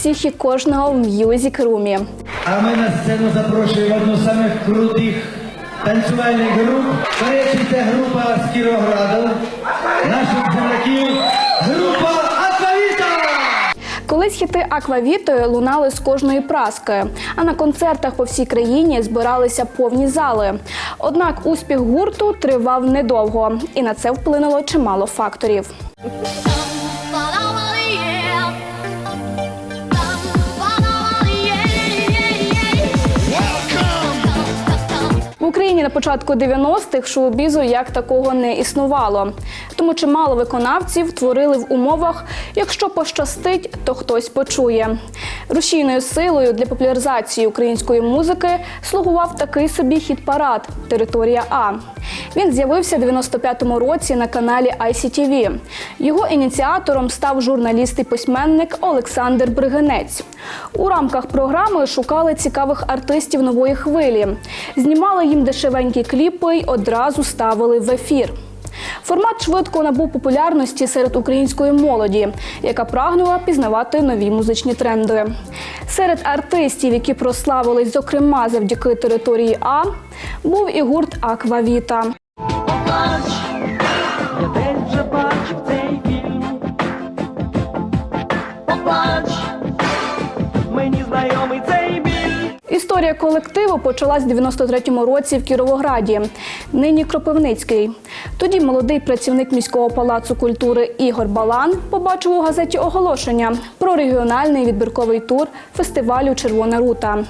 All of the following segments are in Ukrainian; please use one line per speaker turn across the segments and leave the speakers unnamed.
усіх і кожного в М'юзік Румі.
А ми на сцену запрошуємо одну з самих крутих танцювальних груп. До речі, це група з Кіровграду, наших земляків, група Аквавіта!
Колись хіти аквавітою лунали з кожної праски, а на концертах по всій країні збиралися повні зали. Однак успіх гурту тривав недовго, і на це вплинуло чимало факторів. Україні на початку 90-х шоу-бізу як такого не існувало. Тому чимало виконавців творили в умовах, якщо пощастить, то хтось почує. Рушійною силою для популяризації української музики слугував такий собі хіт-парад Територія А. Він з'явився в 95-му році на каналі ICTV. Його ініціатором став журналіст і письменник Олександр Бригинець. У рамках програми шукали цікавих артистів нової хвилі, знімали їм дешевенькі кліпи й одразу ставили в ефір. Формат швидко набув популярності серед української молоді, яка прагнула пізнавати нові музичні тренди. Серед артистів, які прославились, зокрема завдяки території А, був і гурт Аквавіта.
Я десь вже бачив цей фільм.
Історія колективу почалась в 93-му році в Кіровограді, нині Кропивницький. Тоді молодий працівник міського палацу культури Ігор Балан побачив у газеті оголошення про регіональний відбірковий тур фестивалю Червона рута.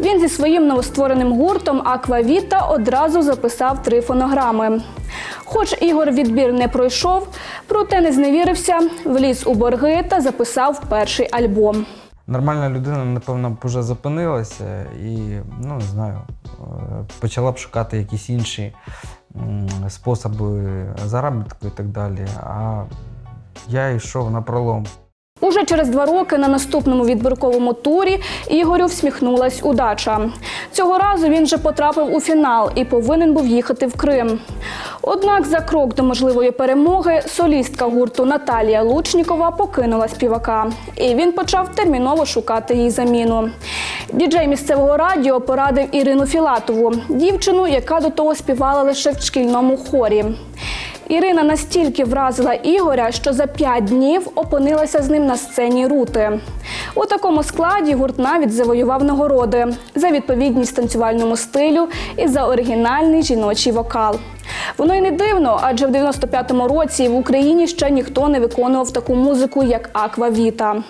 Він зі своїм новоствореним гуртом Аквавіта одразу записав три фонограми. Хоч Ігор відбір не пройшов, проте не зневірився, вліз у борги та записав перший альбом.
Нормальна людина, напевно, б вже зупинилася і, ну не знаю, е, почала б шукати якісь інші способи заробітку і так далі. А я йшов на пролом.
Уже через два роки на наступному відбірковому турі Ігорю всміхнулась удача. Цього разу він вже потрапив у фінал і повинен був їхати в Крим. Однак за крок до можливої перемоги солістка гурту Наталія Лучнікова покинула співака, і він почав терміново шукати їй заміну. Діджей місцевого радіо порадив Ірину Філатову, дівчину, яка до того співала лише в шкільному хорі. Ірина настільки вразила Ігоря, що за п'ять днів опинилася з ним на сцені рути. У такому складі гурт навіть завоював нагороди за відповідність танцювальному стилю і за оригінальний жіночий вокал. Воно й не дивно, адже в 95-му році в Україні ще ніхто не виконував таку музику, як Аквавіта.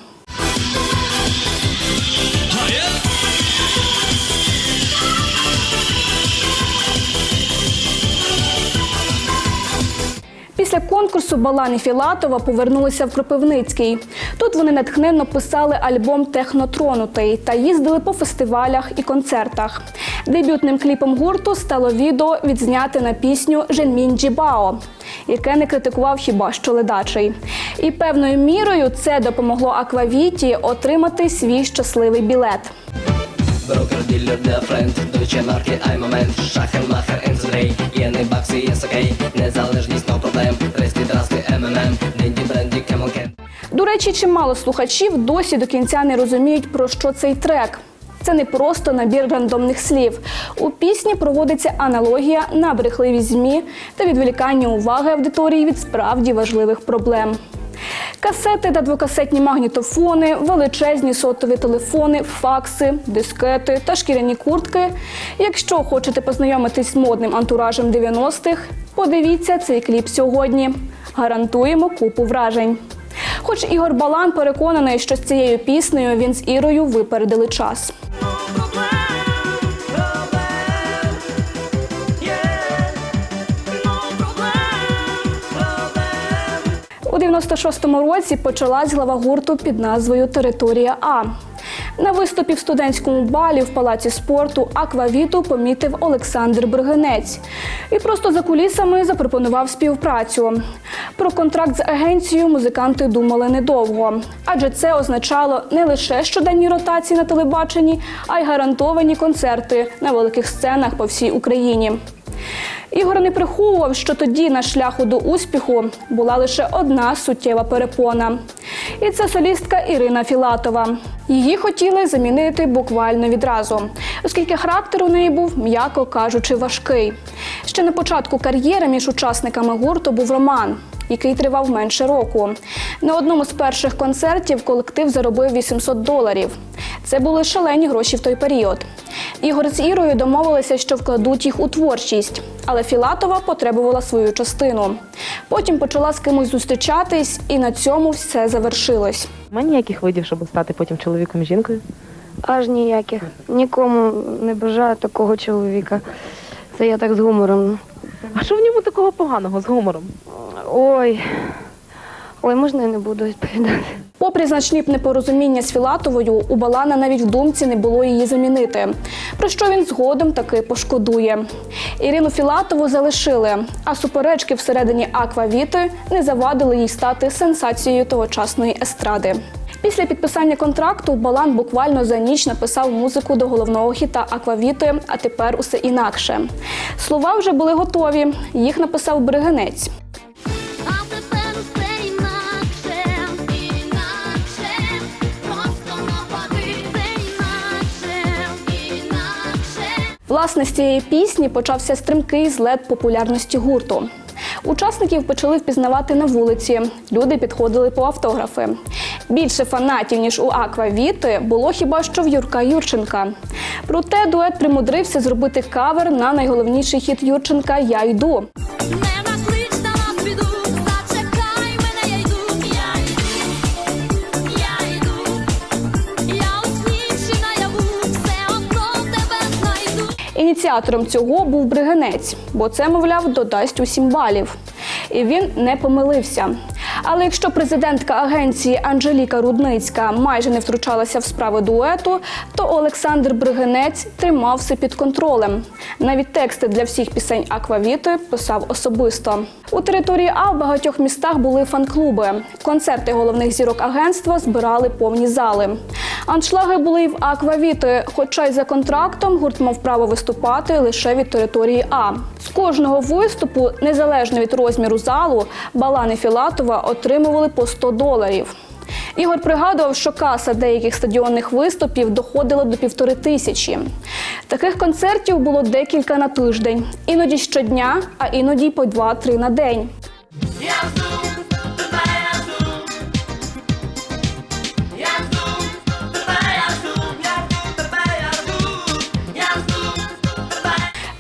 Після конкурсу Балан і Філатова повернулися в Кропивницький. Тут вони натхненно писали альбом Технотронутий та їздили по фестивалях і концертах. Дебютним кліпом гурту стало відео відзняте на пісню Женмін Джібао, яке не критикував хіба що ледачий. І певною мірою це допомогло Аквавіті отримати свій щасливий білет.
Брокер, дилер для френд, Deutsche марки, ай момент, шахер-махер, ензрей, єни бакси, єс окей, незалежність, но проблем, рейсти, драсти, МММ, денді, бренді, кемокен.
До речі, чимало слухачів досі до кінця не розуміють, про що цей трек. Це не просто набір рандомних слів. У пісні проводиться аналогія на брехливість ЗМІ та відволікання уваги аудиторії від справді важливих проблем. Касети та двокасетні магнітофони, величезні сотові телефони, факси, дискети та шкіряні куртки. Якщо хочете познайомитись з модним антуражем 90-х, подивіться цей кліп сьогодні. Гарантуємо купу вражень. Хоч Ігор Балан переконаний, що з цією піснею він з Ірою випередили час. У 96-му році почалась глава гурту під назвою Територія А. На виступі в студентському балі в палаці спорту Аквавіту помітив Олександр Бригинець і просто за кулісами запропонував співпрацю. Про контракт з агенцією музиканти думали недовго, адже це означало не лише щоденні ротації на телебаченні, а й гарантовані концерти на великих сценах по всій Україні. Ігор не приховував, що тоді на шляху до успіху була лише одна суттєва перепона. І це солістка Ірина Філатова. Її хотіли замінити буквально відразу, оскільки характер у неї був, м'яко кажучи, важкий. Ще на початку кар'єри між учасниками гурту був роман, який тривав менше року. На одному з перших концертів колектив заробив 800 доларів. Це були шалені гроші в той період. Ігор з Ірою домовилися, що вкладуть їх у творчість, але Філатова потребувала свою частину. Потім почала з кимось зустрічатись, і на цьому все завершилось.
Немає ніяких видів, щоб стати потім чоловіком і жінкою.
Аж ніяких. Нікому не бажаю такого чоловіка. Це я так з гумором.
А що в ньому такого поганого з гумором?
Ой. Ой, можна я не буду відповідати.
Попри значні непорозуміння з Філатовою, у Балана навіть в думці не було її замінити, про що він згодом таки пошкодує. Ірину Філатову залишили, а суперечки всередині Аквавіти не завадили їй стати сенсацією тогочасної естради. Після підписання контракту Балан буквально за ніч написав музику до головного хіта Аквавіти, а тепер усе інакше. Слова вже були готові. Їх написав
інакше.
Власне, з цієї пісні почався стрімкий злет популярності гурту. Учасників почали впізнавати на вулиці. Люди підходили по автографи. Більше фанатів, ніж у Аквавіти, було хіба що в Юрка Юрченка. Проте дует примудрився зробити кавер на найголовніший хіт Юрченка Я йду. Ініціатором цього був Бригинець, бо це, мовляв, додасть усім балів. І він не помилився. Але якщо президентка агенції Анжеліка Рудницька майже не втручалася в справи дуету, то Олександр Бригинець тримався під контролем. Навіть тексти для всіх пісень Аквавіти писав особисто. У території А в багатьох містах були фан-клуби. Концерти головних зірок агентства збирали повні зали. Аншлаги були й в Аквавіти, хоча й за контрактом гурт мав право виступати лише від території А. З кожного виступу, незалежно від розміру залу, Балани Філатова отримували по 100 доларів. Ігор пригадував, що каса деяких стадіонних виступів доходила до півтори тисячі. Таких концертів було декілька на тиждень, іноді щодня, а іноді по два-три на день.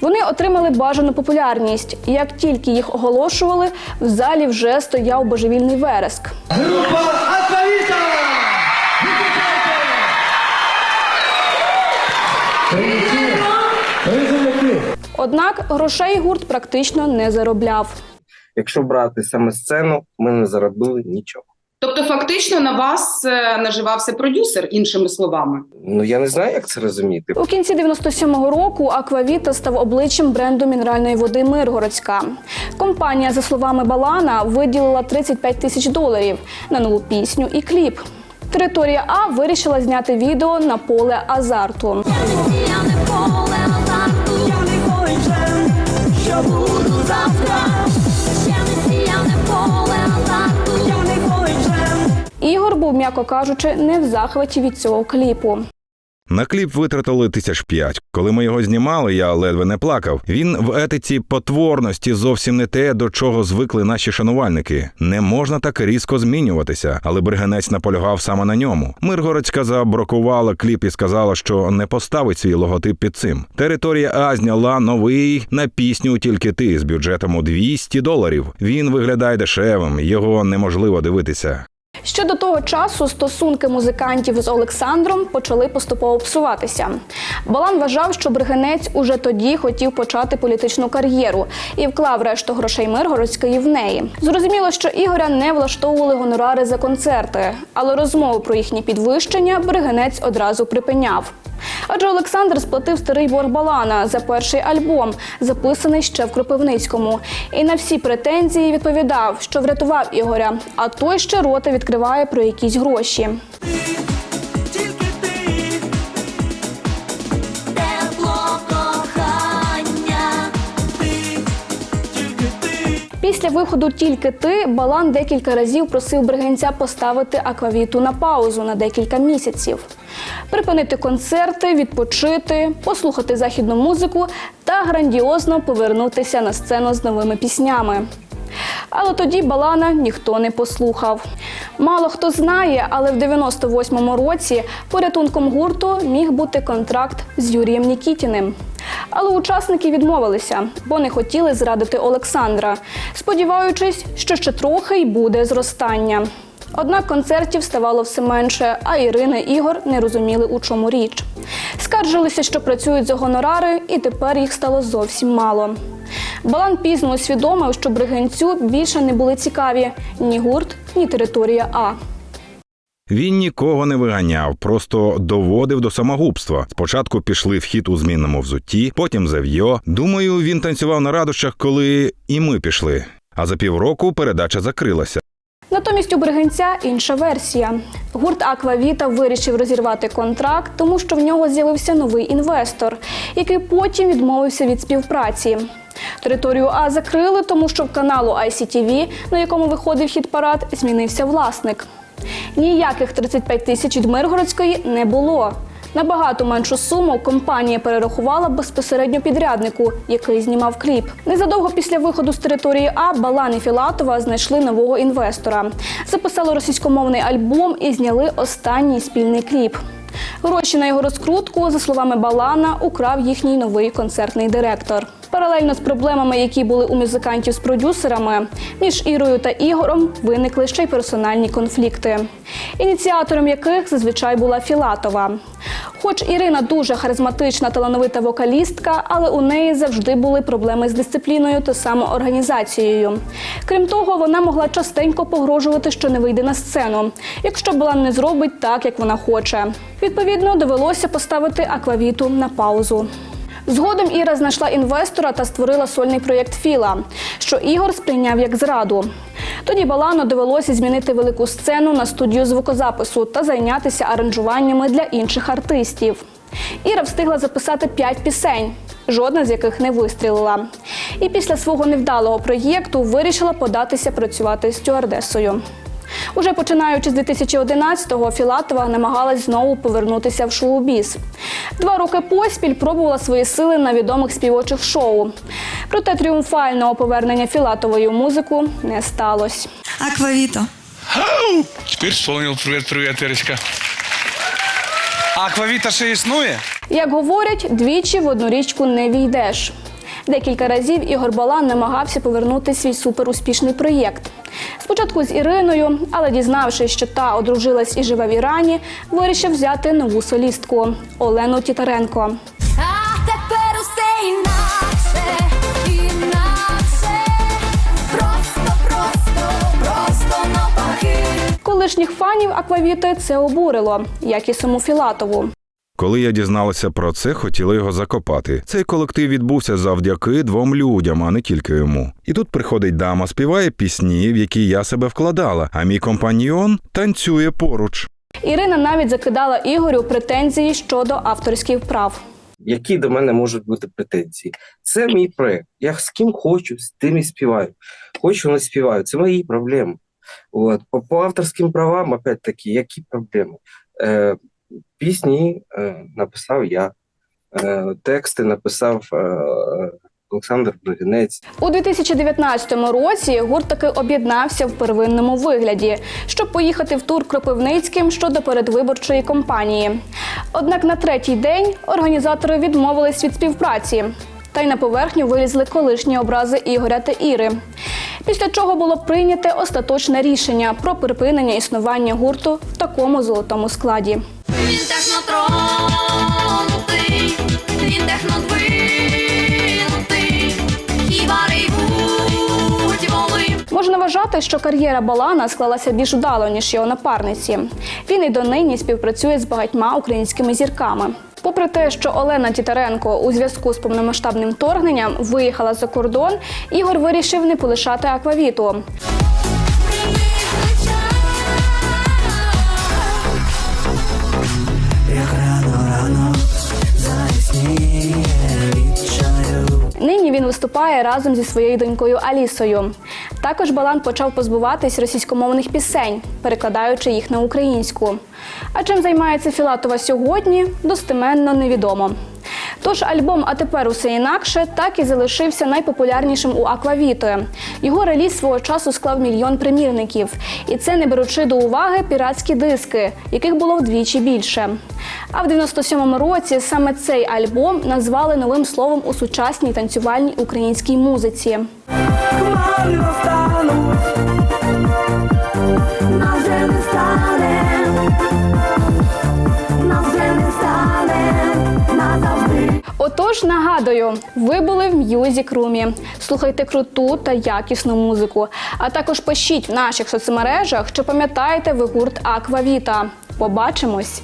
Вони отримали бажану популярність. Як тільки їх оголошували, в залі вже стояв божевільний вереск.
Група! Привіт!
Однак грошей гурт практично не заробляв.
Якщо брати саме сцену, ми не заробили нічого.
Тобто, фактично на вас е, наживався продюсер, іншими словами.
Ну я не знаю, як це розуміти.
У кінці 97-го року Аквавіта став обличчям бренду мінеральної води Миргородська. Компанія, за словами Балана, виділила 35 тисяч доларів на нову пісню і кліп. Територія А вирішила зняти відео на поле азарту.
Я не поле азарту, я не кончен, що буду завтра.
Ігор був, м'яко кажучи, не в захваті від цього кліпу.
На кліп витратили тисяч п'ять. Коли ми його знімали, я ледве не плакав. Він в етиці потворності зовсім не те, до чого звикли наші шанувальники. Не можна так різко змінюватися, але Бриганець наполягав саме на ньому. Миргородська забракувала кліп і сказала, що не поставить свій логотип під цим. Територія А зняла новий на пісню тільки ти з бюджетом у 200 доларів. Він виглядає дешевим, його неможливо дивитися.
Ще до того часу стосунки музикантів з Олександром почали поступово псуватися. Балан вважав, що Бригенець уже тоді хотів почати політичну кар'єру і вклав решту грошей Миргородської в неї. Зрозуміло, що Ігоря не влаштовували гонорари за концерти, але розмову про їхнє підвищення Бригенець одразу припиняв. Адже Олександр сплатив старий борг Балана за перший альбом, записаний ще в Кропивницькому, і на всі претензії відповідав, що врятував Ігоря, а той ще рота відкриває про якісь гроші. Після виходу тільки ти Балан декілька разів просив Бригинця поставити аквавіту на паузу на декілька місяців, припинити концерти, відпочити, послухати західну музику та грандіозно повернутися на сцену з новими піснями. Але тоді Балана ніхто не послухав. Мало хто знає, але в 98-му році порятунком гурту міг бути контракт з Юрієм Нікітіним. Але учасники відмовилися, бо не хотіли зрадити Олександра, сподіваючись, що ще трохи й буде зростання. Однак концертів ставало все менше, а Ірина і Ігор не розуміли, у чому річ. Скаржилися, що працюють за гонорари, і тепер їх стало зовсім мало. Балан пізно усвідомив, що бригинцю більше не були цікаві ні гурт, ні територія А.
Він нікого не виганяв, просто доводив до самогубства. Спочатку пішли в хід у змінному взутті, потім зав'йо. Думаю, він танцював на радощах, коли і ми пішли. А за півроку передача закрилася.
Натомість у Бригинця інша версія. Гурт Аквавіта вирішив розірвати контракт, тому що в нього з'явився новий інвестор, який потім відмовився від співпраці. Територію А закрили, тому що в каналу ICTV, на якому виходив хіт парад, змінився власник. Ніяких 35 тисяч від Миргородської не було. Набагато меншу суму компанія перерахувала безпосередньо підряднику, який знімав кліп. Незадовго після виходу з території А Балан і Філатова знайшли нового інвестора, записали російськомовний альбом і зняли останній спільний кліп. Гроші на його розкрутку, за словами Балана, украв їхній новий концертний директор. Паралельно з проблемами, які були у музикантів з продюсерами, між Ірою та Ігорем виникли ще й персональні конфлікти, ініціатором яких зазвичай була Філатова. Хоч Ірина дуже харизматична талановита вокалістка, але у неї завжди були проблеми з дисципліною та самоорганізацією. Крім того, вона могла частенько погрожувати, що не вийде на сцену, якщо Балан не зробить так, як вона хоче. Відповідно, довелося поставити аквавіту на паузу. Згодом Іра знайшла інвестора та створила сольний проєкт Філа, що Ігор сприйняв як зраду. Тоді Балану довелося змінити велику сцену на студію звукозапису та зайнятися аранжуваннями для інших артистів. Іра встигла записати п'ять пісень, жодна з яких не вистрілила. І після свого невдалого проєкту вирішила податися працювати стюардесою. Уже починаючи з 2011-го, Філатова намагалась знову повернутися в шоу-біз. Два роки поспіль пробувала свої сили на відомих співочих шоу. Проте тріумфального повернення Філатової у музику не сталося.
Аквавіто.
тепер вспомнил. привіт, привет, А Аквавіта ще існує?
Як говорять, двічі в одну річку не війдеш. Декілька разів Ігор Балан намагався повернути свій суперуспішний проєкт. Спочатку з Іриною, але дізнавшись, що та одружилась і живе в Ірані, вирішив взяти нову солістку Олену Тітаренко.
А тепер усе інакше, інакше, просто, просто, просто навпаки.
Колишніх фанів Аквавіти це обурило, як і саму Філатову.
Коли я дізналася про це, хотіла його закопати. Цей колектив відбувся завдяки двом людям, а не тільки йому. І тут приходить дама, співає пісні, в які я себе вкладала, а мій компаньйон танцює поруч.
Ірина навіть закидала Ігорю претензії щодо авторських прав.
Які до мене можуть бути претензії? Це мій проект. Я з ким хочу, з тим і співаю. Хочу, не співаю. Це мої проблеми. От. По, по авторським правам, опять таки, які проблеми? Е, пісні е, написав я, е, тексти написав е, Олександр Блогінець.
У 2019 році гурт таки об'єднався в первинному вигляді, щоб поїхати в тур Кропивницьким щодо передвиборчої кампанії. Однак на третій день організатори відмовились від співпраці. Та й на поверхню вилізли колишні образи Ігоря та Іри. Після чого було прийняте остаточне рішення про припинення існування гурту в такому золотому складі.
Він.
Можна вважати, що кар'єра Балана склалася більш вдало, ніж його напарниці. Він і донині співпрацює з багатьма українськими зірками. Попри те, що Олена Тітаренко у зв'язку з повномасштабним вторгненням виїхала за кордон, Ігор вирішив не полишати аквавіту. Нині він виступає разом зі своєю донькою Алісою. Також Балан почав позбуватись російськомовних пісень, перекладаючи їх на українську. А чим займається Філатова сьогодні, достеменно невідомо. Тож альбом А тепер усе інакше так і залишився найпопулярнішим у Аквавіто. Його реліз свого часу склав мільйон примірників, і це не беручи до уваги піратські диски, яких було вдвічі більше. А в 97-му році саме цей альбом назвали новим словом у сучасній танцювальній українській музиці. Отож, нагадую, ви були в М'юзік Румі. Слухайте круту та якісну музику. А також пишіть в наших соцмережах, що пам'ятаєте ви гурт Аквавіта. Побачимось!